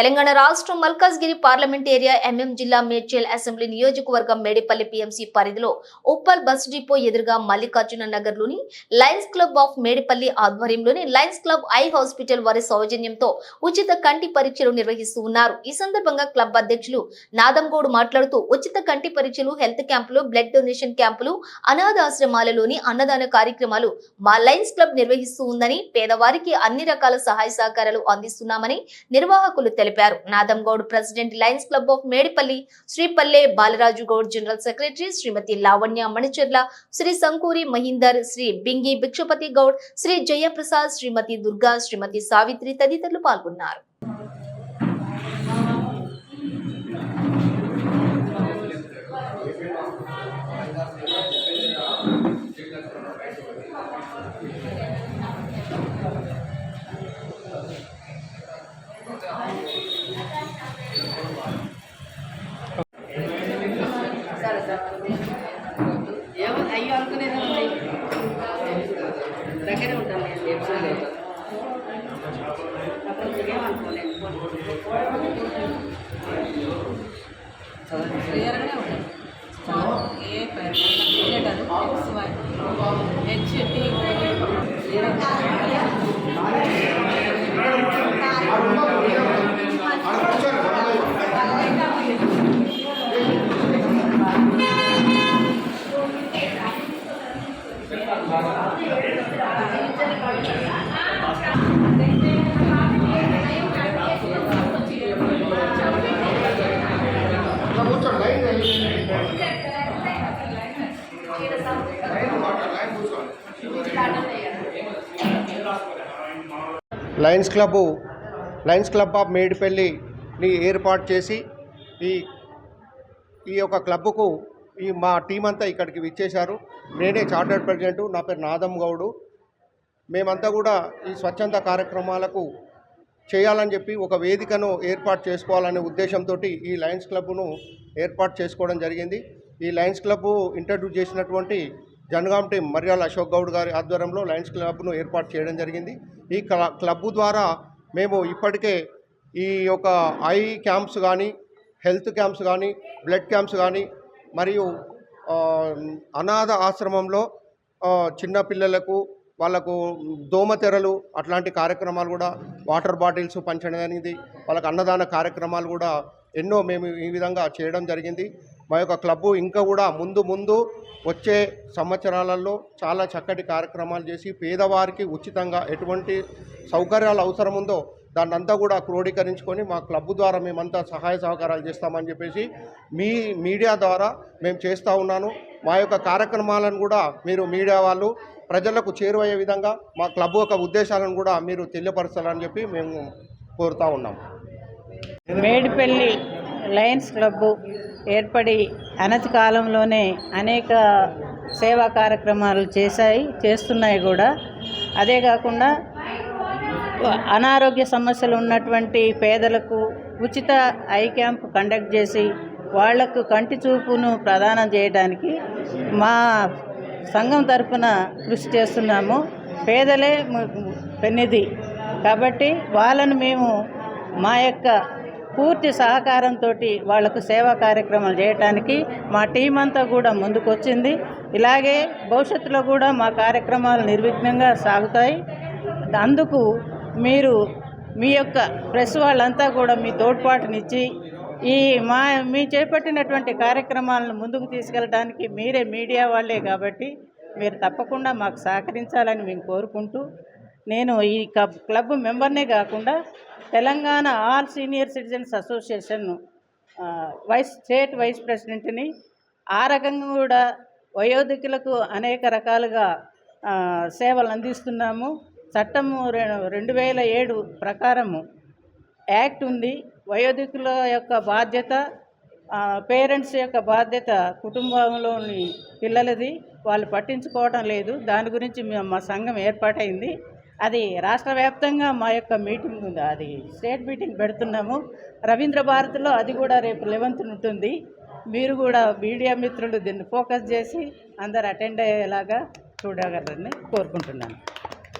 తెలంగాణ రాష్ట్రం Malkajgiri parliament area MM జిల్లా Medchal assembly నియోజకవర్గం మేడిపల్లి పిఎంసి పరిధిలో ఉప్పల్ బస్ డిపో ఎదురుగా మల్లికార్జున నగర్లోని లయన్స్ క్లబ్ ఆఫ్ మేడిపల్లి ఆధ్వర్యంలోని లయన్స్ క్లబ్ ఐ హాస్పిటల్ వారి సౌజన్యంతో ఉచిత కంటి పరీక్షలు నిర్వహిస్తూ ఉన్నారు. ఈ సందర్భంగా క్లబ్ అధ్యక్షులు నాదంగౌడ్ మాట్లాడుతూ ఉచిత కంటి పరీక్షలు హెల్త్ క్యాంపులు బ్లడ్ డొనేషన్ క్యాంపులు అనాథాశ్రమాలలోని అన్నదాన కార్యక్రమాలు మా లయన్స్ క్లబ్ నిర్వహిస్తూ ఉందని పేదవారికి అన్ని రకాల సహాయ సహకారాలు అందిస్తున్నామని నిర్వాహకులు తెలిపారు. Nadamgoud president Lions Club of Medipalli Sripalle Balaraju Goud general secretary Srimati Lavanya Manicherla Shri Sankuri Mahender Shri Bingi Bhikshapathi Goud Shri Jayaprasad Srimati Durga Srimati Savitri తదితరులు పాల్గొన్నారు. ఏమో అయ్యో అనుకునేది దగ్గరే ఉంటాను నేను ఎప్పుడు ఏమనుకోలేదు క్లియర్గానే ఉంటుంది ఏ letter X Y H Lions Club Lions Club of మేడిపల్లిని ఏర్పాటు చేసి ఈ ఈ యొక్క క్లబ్కు ఈ మా టీం అంతా ఇక్కడికి విచ్చేశారు. నేనే చార్టర్డ్ ప్రెసిడెంట్ నా పేరు నాదం గౌడు. మేమంతా కూడా ఈ స్వచ్ఛంద కార్యక్రమాలకు చేయాలని చెప్పి ఒక వేదికను ఏర్పాటు చేసుకోవాలనే ఉద్దేశంతో ఈ లయన్స్ క్లబ్ను ఏర్పాటు చేసుకోవడం జరిగింది. ఈ లయన్స్ క్లబ్ ఇంట్రడ్యూస్ చేసినటువంటి జనగాం టీం మర్యాల అశోక్ గౌడ్ గారి ఆధ్వర్యంలో లయన్స్ క్లబ్ను ఏర్పాటు చేయడం జరిగింది. ఈ క్ల- క్లబ్ ద్వారా మేము ఇప్పటికే ఈ యొక్క ఐ క్యాంప్స్ కానీ హెల్త్ క్యాంప్స్ కానీ బ్లడ్ క్యాంప్స్ కానీ మరియు అనాథ ఆశ్రమంలో చిన్నపిల్లలకు వాళ్ళకు దోమతెరలు అట్లాంటి కార్యక్రమాలు కూడా వాటర్ బాటిల్స్ పంచడం అనేది వాళ్ళకు అన్నదాన కార్యక్రమాలు కూడా ఎన్నో మేము ఈ విధంగా చేయడం జరిగింది. మా యొక్క క్లబ్బు ఇంకా కూడా ముందు ముందు వచ్చే సంవత్సరాలలో చాలా చక్కటి కార్యక్రమాలు చేసి పేదవారికి ఉచితంగా ఎటువంటి సౌకర్యాలు అవసరం ఉందో దాన్ని అంతా కూడా క్రోడీకరించుకొని మా క్లబ్ ద్వారా మేమంతా సహాయ సహకారాలు చేస్తామని చెప్పేసి మీ మీడియా ద్వారా మేము చేస్తూ ఉన్నాను. మా యొక్క కార్యక్రమాలను కూడా మీరు మీడియా వాళ్ళు ప్రజలకు చేరువయ్యే విధంగా మా క్లబ్ యొక్క ఉద్దేశాలను కూడా మీరు తెలియపరచాలని చెప్పి మేము కోరుతా ఉన్నాం. మేడిపల్లి లయన్స్ క్లబ్ ఏర్పడి అనతి కాలంలోనే అనేక సేవా కార్యక్రమాలు చేశాయి చేస్తున్నాయి కూడా. అదే కాకుండా అనారోగ్య సమస్యలు ఉన్నటువంటి పేదలకు ఉచిత ఐ క్యాంప్ కండక్ట్ చేసి వాళ్ళకు కంటి చూపును ప్రదానం చేయడానికి మా సంఘం తరఫున కృషి చేస్తున్నాము. పేదలే పెన్నిది పెన్నిధి. కాబట్టి వాళ్ళను మేము మా యొక్క పూర్తి సహకారంతో వాళ్ళకు సేవా కార్యక్రమాలు చేయటానికి మా టీం అంతా కూడా ముందుకొచ్చింది. ఇలాగే భవిష్యత్తులో కూడా మా కార్యక్రమాలు నిర్విఘ్నంగా సాగుతాయి. అందుకు మీరు మీ యొక్క ప్రెస్ వాళ్ళంతా కూడా మీ తోడ్పాటునిచ్చి ఈ మా మీ చేపట్టినటువంటి కార్యక్రమాలను ముందుకు తీసుకెళ్ళడానికి మీరే మీడియా వాళ్ళే కాబట్టి మీరు తప్పకుండా మాకు సహకరించాలని మేము కోరుకుంటూ నేను ఈ క్లబ్ క్లబ్ మెంబర్నే కాకుండా Telangana all senior citizens association vice state vice ప్రెసిడెంట్ని ఆ రకంగా కూడా వయోధికులకు అనేక రకాలుగా సేవలు అందిస్తున్నాము. చట్టము రె- రెండు వేల ఏడు ప్రకారము యాక్ట్ ఉంది. వయోధికుల యొక్క బాధ్యత పేరెంట్స్ యొక్క బాధ్యత కుటుంబంలోని పిల్లలది. వాళ్ళు పట్టించుకోవడం లేదు. దాని గురించి మేము మా సంఘం ఏర్పాటైంది. అది రాష్ట్ర వ్యాప్తంగా మా యొక్క మీటింగ్ ఉంది. అది స్టేట్ మీటింగ్ పెడుతున్నాము. రవీంద్ర భారతిలో అది కూడా రేపు లెవెన్త్ ఉంటుంది. మీరు కూడా మీడియా మిత్రులు దీన్ని ఫోకస్ చేసి అందరు అటెండ్ అయ్యేలాగా చూడగలరని కోరుకుంటున్నాను.